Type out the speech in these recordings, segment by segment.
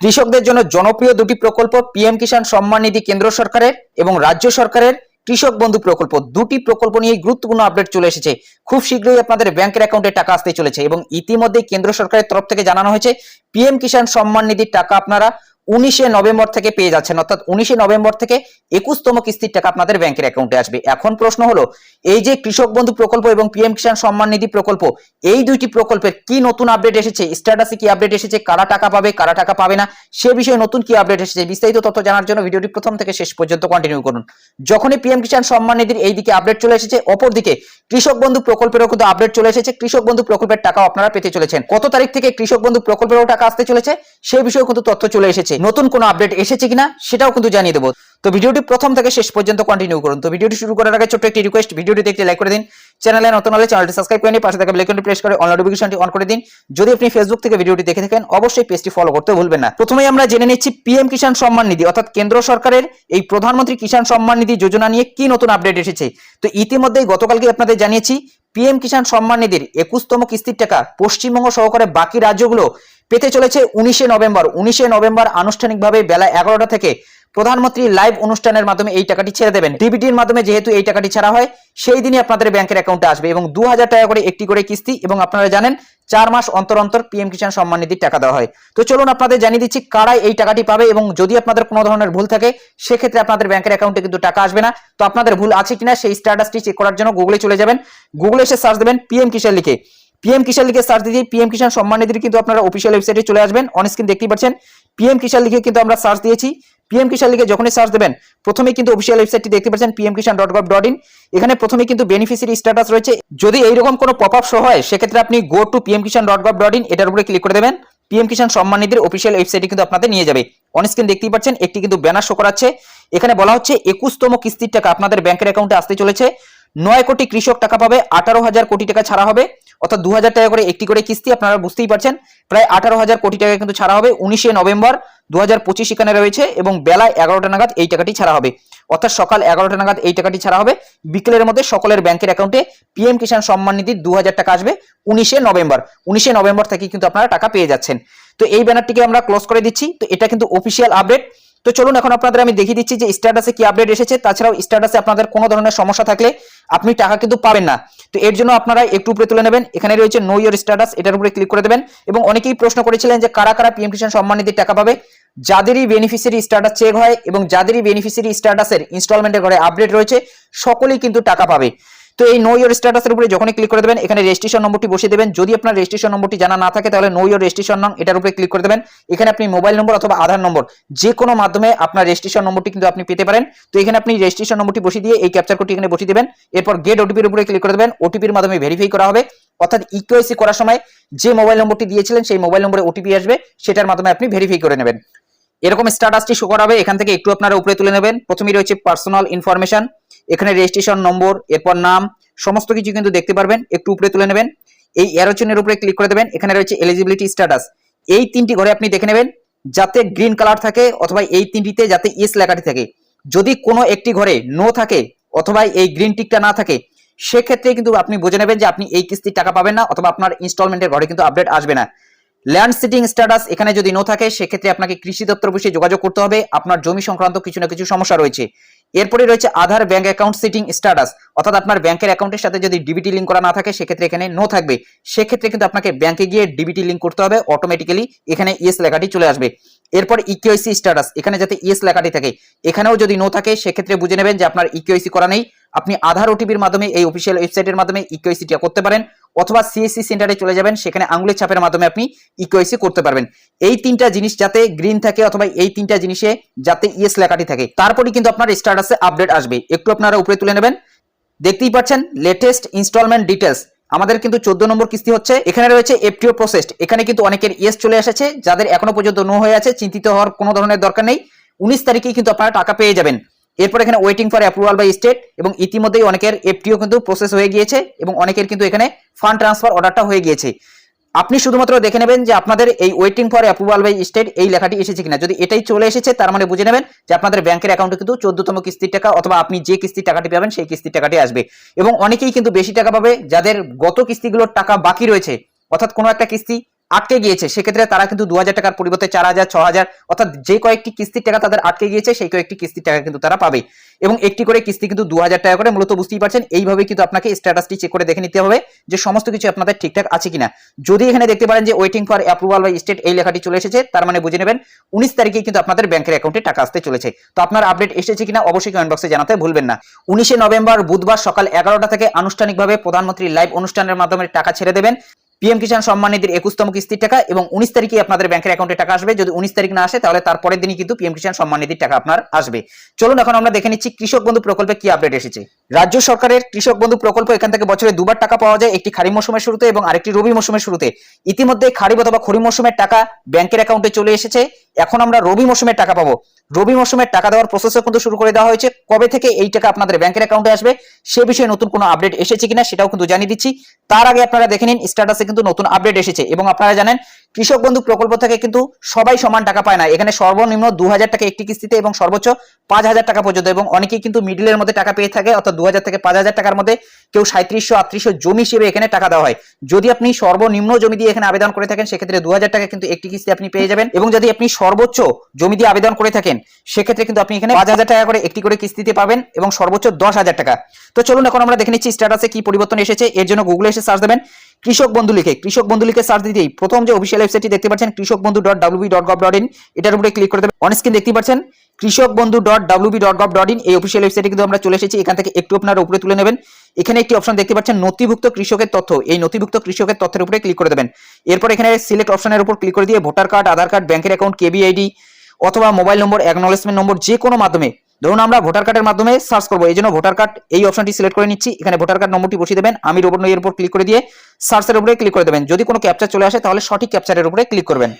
কৃষকদের জন্য জনপ্রিয় দুটি প্রকল্প পিএম কিষাণ সম্মান নিধি কেন্দ্র সরকারের এবং রাজ্য সরকারের কৃষক বন্ধু প্রকল্প। দুটি প্রকল্প নিয়ে গুরুত্বপূর্ণ আপডেট চলে এসেছে। খুব শীঘ্রই আপনাদের ব্যাংকের অ্যাকাউন্টে টাকা আসতে চলেছে এবং ইতিমধ্যে কেন্দ্র সরকারের তরফ থেকে জানানো হয়েছে পিএম কিষাণ সম্মান নিধির টাকা আপনারা উনিশে নভেম্বর থেকে পেয়ে যাচ্ছেন, অর্থাৎ উনিশে নভেম্বর থেকে একুশতম কিস্তির টাকা আপনাদের ব্যাংকের অ্যাকাউন্টে আসবে। এখন প্রশ্ন হলো, এই যে কৃষক বন্ধু প্রকল্প এবং পিএম কিষাণ সম্মান নিধি প্রকল্প, এই দুইটি প্রকল্পের কি নতুন আপডেট এসেছে? স্ট্যাটাসে কি আপডেট এসেছে? কারা টাকা পাবে, কারা টাকা পাবে না? সে বিষয়ে নতুন কি আপডেট এসেছে? বিস্তারিত তথ্য জানার জন্য ভিডিওটি প্রথম থেকে শেষ পর্যন্ত কন্টিনিউ করুন। যখনই পিএম কিষাণ সম্মান নিধির এই দিকে আপডেট চলে এসেছে, অপরদিকে কৃষক বন্ধু প্রকল্পেরও কিন্তু আপডেট চলে এসেছে। কৃষক বন্ধু প্রকল্পের টাকাও আপনারা পেতে চলেছেন। কত তারিখ থেকে কৃষক বন্ধু প্রকল্পেরও টাকা আসতে চলেছে? সেই বিষয়ে কিন্তু তথ্য চলে এসেছে। নতুন কোনো আপডেট এসেছে কিনা সেটাও কিন্তু জানিয়ে দেবো। তো ভিডিওটি প্রথম থেকে শেষ পর্যন্ত কন্টিনিউ করুন। তো ভিডিওটি শুরু করার আগে ছোট্ট একটি রিকোয়েস্ট ভিডিওটি দেখতে লাইক করে দিন। চ্যানেলে নতুন হলে চ্যানেলটি সাবস্ক্রাইব করে নিন, পাশে থাকা বেল আইকনটি প্রেস করে অন নোটিফিকেশনটি অন করে দিন। যদি আপনি ফেসবুক থেকে ভিডিওটি দেখে থাকেন, অবশ্যই পেজটি ফলো করতে ভুলবেন না। প্রথমেই আমরা জেনে নিচ্ছি পিএম কিষাণ সম্মান নিধি অর্থাৎ কেন্দ্র সরকারের এই প্রধানমন্ত্রী কিষাণ সম্মান নিধি যোজনা নিয়ে কি নতুন আপডেট এসেছে। তো ইতিমধ্যেই গতকালকে আপনাদের জানিয়েছি পিএম কিষাণ সম্মান নিধির একুশতম কিস্তির টাকা পশ্চিমবঙ্গ সহকারে বাকি রাজ্যগুলো পেতে চলেছে উনিশে নভেম্বর। উনিশে নভেম্বর আনুষ্ঠানিকভাবে বেলা এগারোটা থেকে প্রধানমন্ত্রী লাইভ অনুষ্ঠানের মাধ্যমে এই টাকাটি ছেড়ে দেবেন। ডিবিটির মাধ্যমে যেহেতু এই টাকাটি ছাড়া হয়, সেই দিনই আপনাদের ব্যাংকের অ্যাকাউন্টে আসবে এবং দু হাজার টাকা করে একটি করে কিস্তি এবং আপনারা জানেন চার মাস অন্তর অন্তর পিএম কিষাণ সম্মান নিধির টাকা দেওয়া হয়। তো চলুন আপনাদের জানিয়ে দিচ্ছি কারাই এই টাকাটি পাবে এবং যদি আপনাদের কোনো ধরনের ভুল থাকে, সেক্ষেত্রে আপনাদের ব্যাংকের অ্যাকাউন্টে কিন্তু টাকা আসবে না। তো আপনাদের ভুল আছে কিনা সেই স্ট্যাটাসটি চেক করার জন্য গুগলে চলে যাবেন। গুগলে এসে সার্চ দেবেন পিএম কিষাণ লিখে। পিএম কিষাণ লিখে সার্চ দিয়ে পিএম কিষাণ সম্মান নিধির কিন্তু আপনারা অফিসিয়াল ওয়েবসাইটে চলে আসবেন। অন স্ক্রিন দেখতেই পাচ্ছেন। পিএম কিষাণ লিখে কিন্তু আমরা সার্চ দিয়েছি। পিএম কিষাণ লিখে যখনই সার্চ দেবেন, প্রথমেই কিন্তু অফিসিয়াল ওয়েবসাইটটি দেখতে পাচ্ছেন PM Kisan dot gov dot in এখানে প্রথমে কিন্তু বেনিফিসিয়ারি স্ট্যাটাস রয়েছে। যদি এইরকম কোনো পপ আপ শো হয়, সেক্ষেত্রে আপনি go to PM Kisan dot gov dot in এটার উপরে ক্লিক করে দেবেন। পিএম কিষাণ সম্মান নিধির অফিসিয়াল ওয়েবসাইটে কিন্তু আপনাদের নিয়ে যাবে। অন স্ক্রিন দেখতেই পাচ্ছেন, একটি কিন্তু ব্যানার শো করাচ্ছে। এখানে বলা হচ্ছে, একুশতম কিস্তির টাকা আপনাদের ব্যাংকের অ্যাকাউন্টে আসতে চলেছে। নয় কোটি কৃষক টাকা পাবে, আঠারো হাজার কোটি টাকা ছাড়া হবে। অর্থাৎ দু হাজার টাকা করে একটি করে কিস্তি, আপনারা বুঝতেই পারছেন, প্রায় আঠারো হাজার কোটি টাকা কিন্তু ছাড়া হবে। উনিশে নভেম্বর দু হাজার পঁচিশ এখানে রয়েছে এবং বেলা এগারোটা নাগাদ এই টাকাটি ছাড়া হবে। অর্থাৎ সকাল এগারোটা নাগাদ এই টাকাটি ছাড়া হবে। বিকেলের মধ্যে সকলের ব্যাংকের অ্যাকাউন্টে পিএম কিষাণ সম্মান নিধির দু টাকা আসবে উনিশে নভেম্বর। উনিশে নভেম্বর থেকে কিন্তু আপনারা টাকা পেয়ে যাচ্ছেন। তো এই ব্যানারটিকে আমরা ক্লোজ করে দিচ্ছি। তো এটা কিন্তু অফিসিয়াল আপডেট তো চলুন এখন আপনাদের আমি দেখিয়ে দিচ্ছি যে স্ট্যাটাসে কি আপডেট এসেছে। তাছাড়াও স্ট্যাটাসে আপনাদের কোনো ধরনের সমস্যা থাকলে আপনি টাকা কিন্তু পাবেন না। তো এর জন্য আপনারা একটু উপরে তুলে নেবেন। এখানে রয়েছে নো ইয়োর স্ট্যাটাস এটার উপরে ক্লিক করে দেবেন। এবং অনেকেই প্রশ্ন করেছিলেন যে কারা কারা পিএম কিষাণ সম্মান নিধির টাকা পাবে। যাদেরই বেনিফিসিয়ারি স্ট্যাটাস চেক হয় এবং যাদেরই বেনিফিসিয়ারি স্ট্যাটাসের ইনস্টলমেন্টের ঘরে আপডেট রয়েছে, সকলেই কিন্তু টাকা পাবে। তো এই নো ইয়োর স্ট্যাটাসের উপরে যখনই ক্লিক করে দেবেন, এখানে রেজিস্ট্রেশন নম্বরটি বসিয়ে দেবেন। যদি আপনার রেজিস্ট্রেশন নম্বরটি জানা না থাকে, তাহলে নো ইয়োর রেজিস্ট্রেশন নং এটার উপরে ক্লিক করে দেবেন। এখানে আপনি মোবাইল নম্বর অথবা আধার নম্বর যে কোনো মাধ্যমে আপনার রেজিস্ট্রেশন নম্বরটি কিন্তু আপনি পেতে পারেন। তো এখানে আপনি রেজিস্ট্রেশন নম্বরটি বসিয়ে দিয়ে এই ক্যাপচার কোডটি এখানে বসিয়ে দেবেন। এরপর গেট ওটিপির উপরে ক্লিক করে দেবেন। ওটিপির মাধ্যমে ভেরিফাই করা হবে। অর্থাৎ ইকেওয়াইসি করার সময় যে মোবাইল নম্বরটি দিয়েছিলেন, সেই মোবাইল নম্বরে ওটিপি আসবে। সেটার মাধ্যমে আপনি ভেরিফাই করে নেবেন। এরকম স্ট্যাটাসটি শো করাবে, এখান থেকে একটু আপনারা উপরে তুলে নেবেন। প্রথমেই রয়েছে পার্সোনাল ইনফরমেশন এখানে রেজিস্ট্রেশন নম্বর এরপর নাম, সমস্ত কিছু কিন্তু দেখতে পারবেন, একটু উপরে তুলে নেবেন। এই অ্যারোচনের উপরে ক্লিক করে দেবেন, এখানে রয়েছে এলিজিবিলিটি স্ট্যাটাস এই তিনটি ঘরে আপনি দেখে নেবেন, যাতে গ্রিন কালার থাকে অথবা এই তিনটিতে যাতে ইস লেখাটি থাকে। যদি কোনো একটি ঘরে নো থাকে অথবা এই গ্রিন টিকটা না থাকে, সেক্ষেত্রে কিন্তু আপনি বুঝে নেবেন যে আপনি এই কিস্তির টাকা পাবেন না অথবা আপনার ইনস্টলমেন্টের ঘরে কিন্তু আপডেট আসবে না। ল্যান্ড সিটিং স্ট্যাটাস এখানে যদি নো থাকে, সেক্ষেত্রে আপনাকে কৃষি দপ্তর অফিসে যোগাযোগ করতে হবে। আপনার জমি সংক্রান্ত কিছু না কিছু সমস্যা রয়েছে। এরপরে রয়েছে Aadhaar bank account seeding status অর্থাৎ আপনার ব্যাংকের অ্যাকাউন্টের সাথে যদি ডিবিটি লিঙ্ক করা না থাকে, সেক্ষেত্রে এখানে নো থাকবে। সেক্ষেত্রে কিন্তু আপনাকে ব্যাংকে গিয়ে ডিবিটি লিঙ্ক করতে হবে। অটোমেটিক্যালি এখানে ইয়েস লেখাটি চলে আসবে। এরপর ইকিউআইসি স্ট্যাটাস এখানে যাতে ইয়েস লেখাটি থাকে। এখানেও যদি নো থাকে, সেক্ষেত্রে বুঝে নেবেন যে আপনার ইকিউআইসি করা নেই। আপনি আধার ওটিপির মাধ্যমে এই অফিসিয়াল ওয়েবসাইটের মাধ্যমে ইকিউআইসিটা করতে পারেন, অথবা সিএসসি সেন্টারে চলে যাবেন, সেখানে আঙুলের ছাপের মাধ্যমে আপনি ইকিউআইসি করতে পারবেন। এই তিনটা জিনিস যাতে গ্রিন থাকে অথবা এই তিনটা জিনিসে যাতে ইয়েস লেখাটি থাকে। তারপরে কিন্তু আপনার স্ট্যাটাসে আপডেট আসবে। একটু আপনারা উপরে তুলে নেবেন। দেখতেই পাচ্ছেন লেটেস্ট ইনস্টলমেন্ট ডিটেলস আমাদের কিন্তু চোদ্দ নম্বর কিস্তি হচ্ছে। এখানে রয়েছে এফটিও প্রসেসড এখানে কিন্তু অনেকের ইয়েস চলে এসেছে, যাদের এখনও পর্যন্ত নো হয়ে আছে, চিন্তিত হওয়ার কোনো ধরনের দরকার নেই। উনিশ তারিখেই কিন্তু আপনারা টাকা পেয়ে যাবেন। এরপর এখানে waiting for approval by state এবং ইতিমধ্যেই অনেকের এফটিও কিন্তু প্রসেস হয়ে গিয়েছে এবং অনেকের কিন্তু এখানে ফান্ড ট্রান্সফার অর্ডারটা হয়ে গিয়েছে। আপনি শুধুমাত্র দেখে নেবেন যে আপনাদের এই waiting for approval by state এই লেখাটি এসেছে কিনা। যদি এটাই চলে এসেছে, তার মানে বুঝে নেবেন যে আপনাদের ব্যাংকের অ্যাকাউন্টে কিন্তু চোদ্দতম কিস্তির টাকা অথবা আপনি যে কিস্তির টাকাটি পাবেন, সেই কিস্তির টাকাটি আসবে। এবং অনেকেই কিন্তু বেশি টাকা পাবে, যাদের গত কিস্তিগুলোর টাকা বাকি রয়েছে, অর্থাৎ কোনো একটা কিস্তি আটকে গিয়েছে। সেক্ষেত্রে তারা কিন্তু দু হাজার টাকার পরিবর্তে চার হাজার ছ হাজার অর্থাৎ যে কয়েকটি কিস্তির টাকা তাদের আটকে গিয়েছে, সেই কয়েকটি কিস্তির টাকা কিন্তু তারা পাবে। এবং একটি করে কিস্তি কিন্তু দু হাজার টাকা করে, মূলত বুঝতেই পারছেন, এইভাবে কিন্তু আপনাকে স্ট্যাটাসটি চেক করে দেখে নিতে হবে যে সমস্ত কিছু আপনাদের ঠিকঠাক আছে কিনা। যদি এখানে দেখতে পারেন যে waiting for approval by state এই লেখাটি চলে এসেছে, তার মানে বুঝে নেবেন উনিশ তারিখে কিন্তু আপনাদের ব্যাংকের অ্যাকাউন্টে টাকা আসতে চলেছে। তো আপনার আপডেট এসেছে কিনা, অবশ্যই কমেন্ট বক্সে জানাতে ভুলবেন না। উনিশে নভেম্বর, বুধবার সকাল এগারোটা থেকে আনুষ্ঠানিকভাবে প্রধানমন্ত্রী লাইভ অনুষ্ঠানের মাধ্যমে টাকা ছেড়ে দেবেন। পিএম কিষাণ সম্মান নিধির একুশতম কিস্তির টাকা এবং উনিশ তারিখে আপনাদের ব্যাংকের অ্যাকাউন্টে টাকা আসবে। যদি উনিশ তারিখ না আসে, তাহলে তারপরের দিনই কিন্তু পিএম কিষাণ সম্মান নিধির টাকা আপনার আসবে। চলুন এখন আমরা দেখে নিচ্ছি কৃষক বন্ধু প্রকল্পে কি আপডেট এসেছে। রাজ্য সরকারের কৃষক বন্ধু প্রকল্প এখান থেকে বছরে দুবার টাকা পাওয়া যায়, একটি খারিফ মৌসুমের শুরুতে এবং আরেকটি রবি মৌসুমের শুরুতে। ইতিমধ্যে খারিফ অথবা খরিফ মৌসুমের টাকা ব্যাংকের অ্যাকাউন্টে চলে এসেছে। এখন আমরা রবি মৌসুমের টাকা পাবো। রবি মৌসুমের টাকা দেওয়ার প্রসেসও কিন্তু শুরু করে দেওয়া হয়েছে। কবে থেকে এই টাকা আপনাদের ব্যাংকের অ্যাকাউন্টে আসবে, সে বিষয়ে নতুন কোনো আপডেট এসেছে কিনা সেটাও কিন্তু জানিয়ে দিচ্ছি। তার আগে আপনারা দেখে নিন স্ট্যাটাসে কিন্তু নতুন আপডেট এসেছে এবং আপনারা জানেন, কৃষক বন্ধু প্রকল্প থেকে কিন্তু সবাই সমান টাকা পায় না। এখানে সর্বনিম্ন দু হাজার টাকা একটি কিস্তিতে এবং সর্বোচ্চ পাঁচ হাজার টাকা পর্যন্ত এবং অনেকেই কিন্তু মিডিলের মধ্যে টাকা পেয়ে থাকে, অর্থাৎ দু হাজার থেকে পাঁচ হাজার টাকার মধ্যে কেউ সাঁত্রিশশো আটত্রিশশো জমি হিসেবে এখানে টাকা দেওয়া হয়। যদি আপনি সর্বনিম্ন জমি দিয়ে এখানে আবেদন করে থাকেন, সেক্ষেত্রে দু হাজার টাকা কিন্তু একটি কিস্তি আপনি পেয়ে যাবেন এবং যদি আপনি সর্বোচ্চ জমি দিয়ে আবেদন করে থাকেন, সেক্ষেত্রে কিন্তু আপনি এখানে পাঁচ হাজার টাকা করে একটি করে কিস্তিতে পাবেন এবং সর্বোচ্চ দশ হাজার টাকা। তো চলুন এখন আমরা দেখে নিচ্ছি স্ট্যাটাসে কি পরিবর্তন এসেছে। এর জন্য গুগলে এসে সার্চ দেবেন, কৃষক বন্ধু লিখে। কৃষক বন্ধু লিখে সার্চ দিতেই প্রথম যে অফিসিয়াল ওয়েবসাইটটি দেখতে পাচ্ছেন, Krishak Bandhu dot WB dot gov dot in এটার উপরে ক্লিক করে দেবেন। অনেক স্ক্রিন দেখতে পাচ্ছেন Krishak Bandhu dot WB dot gov dot in এই অফিসিয়াল ওয়েবসাইটে কিন্তু আমরা চলে এসেছি। এখান থেকে একটু আপনারা উপরে তুলে নেবেন। এখানে একটি অপশন দেখতে পাচ্ছেন, নথিভুক্ত কৃষকের তথ্য। এই নথিভুক্ত কৃষকের তথ্যের উপরে ক্লিক করে দেবেন। এরপর এখানে সিলেক্ট অপশনের উপর ক্লিক করে দিয়ে ভোটার কার্ড আধার কার্ড ব্যাংকের অ্যাকাউন্ট কেবিআইডি অথবা মোবাইল নম্বর অ্যাকনোলেজমেন্ট নম্বর যে কোনো মাধ্যমে। ধরুন আমরা ভোটার কার্ডের মাধ্যমে সার্চ করব। এই জন্য ভোটার কার্ড এই অপশনটি সিলেক্ট করে নিচ্ছি। এখানে ভোটার কার্ড নম্বরটি বসিয়ে দেবেন। আমি রোবট এর উপর ক্লিক করে দিয়ে সার্চের উপরে ক্লিক করে দেবেন। যদি কোনো ক্যাপচার চলে আসে, তাহলে সঠিক ক্যাপচারের উপরে ক্লিক করবেন।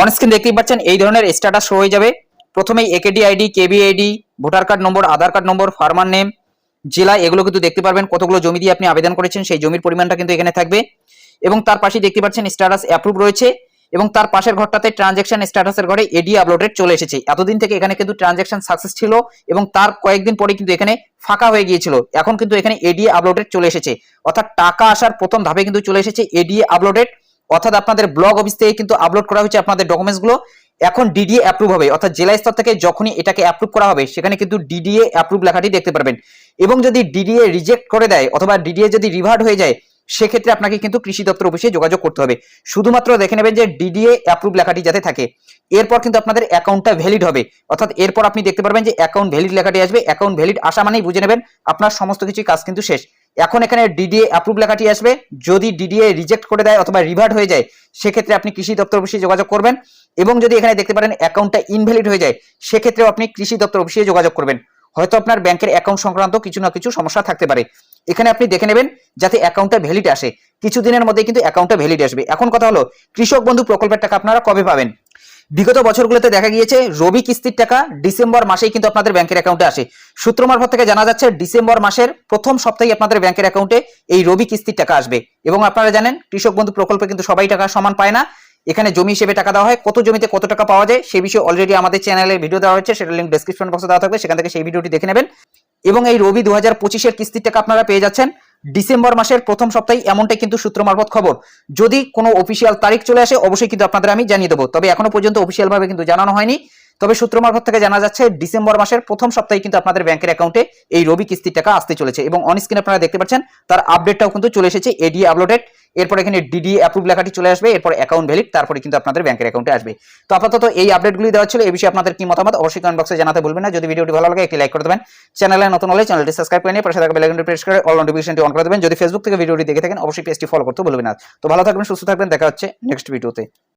অন স্ক্রিন দেখতেই পাচ্ছেন, এই ধরনের স্ট্যাটাস শো হয়ে যাবে। প্রথমেই AKD ID KB ID voter card number Aadhaar card number farmer name জেলা এগুলো কিন্তু দেখতে পারবেন কতগুলো জমি দিয়ে আপনি আবেদন করেছেন, সেই জমির পরিমাণটা কিন্তু এখানে থাকবে। এবং তার পাশে দেখতে পাচ্ছেন স্ট্যাটাস অ্যাপ্রুভ রয়েছে এবং তার পাশের ঘরটাতে ট্রানজেকশন স্ট্যাটাসের ঘরে এডি আপলোডেড চলে এসেছে। এতদিন থেকে এখানে কিন্তু ট্রানজেকশন সাকসেস ছিল এবং তার কয়েকদিন পরে কিন্তু এখানে ফাঁকা হয়ে গিয়েছিল। এখন কিন্তু এখানে এডি আপলোডেড চলে এসেছে। অর্থাৎ টাকা আসার প্রথম ধাপে কিন্তু চলে এসেছে এডি আপলোডেড অর্থাৎ আপনাদের ব্লগ অফিস থেকে কিন্তু আপলোড করা হয়েছে আপনাদের ডকুমেন্টসগুলো। এখন ডিডিএ অ্যাপ্রুভ হবে। অর্থাৎ জেলা স্তর থেকে যখনই এটাকে অ্যাপ্রুভ করা হবে, সেখানে কিন্তু ডিডিএ অ্যাপ্রুভ লেখাটি দেখতে পারবেন। এবং যদি ডিডিএ রিজেক্ট করে দেয় অথবা ডিডিএ যদি রিভার্ট হয়ে যায়, সেক্ষেত্রে আপনাকে কিন্তু কৃষি দপ্তর অফিসে যোগাযোগ করতে হবে। শুধুমাত্র দেখে নেবেন যে ডিডিএ অ্যাপ্রুভ লেখাটি যাতে থাকে। এরপর কিন্তু আপনাদের অ্যাকাউন্টটা ভ্যালিড হবে। অর্থাৎ এরপর আপনি দেখতে পারবেন যে অ্যাকাউন্ট ভ্যালিড লেখাটি আসবে। অ্যাকাউন্ট ভ্যালিড আসা মানেই বুঝে নেবেন, আপনার সমস্ত কিছু কাজ কিন্তু শেষ। এখন এখানে ডিডিএ অ্যাপ্রুভ লেখাটি আসবে। যদি ডিডিএ রিজেক্ট করে দেয় অথবা রিভার্ট হয়ে যায়, সেক্ষেত্রে আপনি কৃষি দপ্তর অফিসে যোগাযোগ করবেন এবং যদি এখানে দেখতে পারেন অ্যাকাউন্টটা ইনভ্যালিড হয়ে যায়, সেক্ষেত্রেও আপনি কৃষি দপ্তর অফিসে যোগাযোগ করবেন। হয়তো আপনার ব্যাংকের অ্যাকাউন্ট সংক্রান্ত কিছু না কিছু সমস্যা থাকতে পারে। এখানে আপনি দেখে নেবেন যাতে অ্যাকাউন্টটা ভ্যালিড আসে। কিছুদিনের মধ্যে কিন্তু অ্যাকাউন্টটা ভ্যালিড আসবে। এখন কথা হলো, কৃষক বন্ধু প্রকল্পের টাকা আপনারা কবে পাবেন? বিগত বছরগুলোতে দেখা গিয়েছে রবি কিস্তির টাকা ডিসেম্বর মাসেই কিন্তু আপনাদের ব্যাংকের অ্যাকাউন্টে আসে। সূত্র মারফত থেকে জানা যাচ্ছে, ডিসেম্বর মাসের প্রথম সপ্তাহে আপনাদের ব্যাংকের অ্যাকাউন্টে এই রবি কিস্তির টাকা আসবে। এবং আপনারা জানেন, কৃষক বন্ধু প্রকল্পে কিন্তু সবাই টাকা সমান পায় না। এখানে জমি হিসেবে টাকা দেওয়া হয়। কত জমিতে কত টাকা পাওয়া যায় সেই বিষয়ে অলরেডি আমাদের চ্যানেলে ভিডিও দেওয়া হয়েছে। সেটা লিঙ্ক ডেসক্রিপশন বক্সে দেওয়া থাকবে। সেখান থেকে সেই ভিডিওটি দেখে নেবেন। এবং এই রবি দু হাজার পঁচিশের কিস্তির টাকা আপনারা পেয়ে যাচ্ছেন। ডিসেম্বর মাসের প্রথম সপ্তাহে এমনটাই কিন্তু সূত্র মারফত খবর। যদি কোনো অফিসিয়াল তারিখ চলে আসে, অবশ্যই কিন্তু আপনাদের আমি জানিয়ে দেবো। তবে এখনও পর্যন্ত অফিসিয়াল ভাবে কিন্তু জানানো হয়নি। তবে সূত্র মারফত থেকে জানা যাচ্ছে, ডিসেম্বর মাসের প্রথম সপ্তাহে কিন্তু আপনাদের ব্যাংকের অ্যাকাউন্টে এই রবি কিস্তির টাকা আসতে চলেছে এবং অন স্ক্রিন আপনারা দেখতে পাচ্ছেন, তার আপডেটটাও কিন্তু চলে এসেছে এডি আপলোডেড এরপর এখানে ডিডি অ্যাপ্রুভ লেখাটি চলে আসবে, এরপর অ্যাকাউন্ট ভ্যালিড তারপরে কিন্তু আপনাদের ব্যাংকের অ্যাকাউন্টে আসবে। তো আপাতত এই আপডেটগুলি দেওয়া ছিল এই বিষয়ে আপনাদের কি মতামত অবশ্যই কমেন্ট বক্সে জানাতে ভুলবেন না। যদি ভিডিওটি ভালো লাগে, একটি লাইক করে দেবেন। চ্যানেলে নতুন হলে চ্যানেলটি সাবস্ক্রাইব করে নিয়ে পাশে থাকা প্রেস করে অল নোটিফিকেশনটি অন করে দেবেন। যদি ফেসবুক থেকে ভিডিওটি দেখে থাকেন, অবশ্যই পেজটি ফলো করতে ভুলবেন না। তো ভালো থাকবেন, সুস্থ থাকবেন, দেখা হচ্ছে নেক্সট ভিডিওতে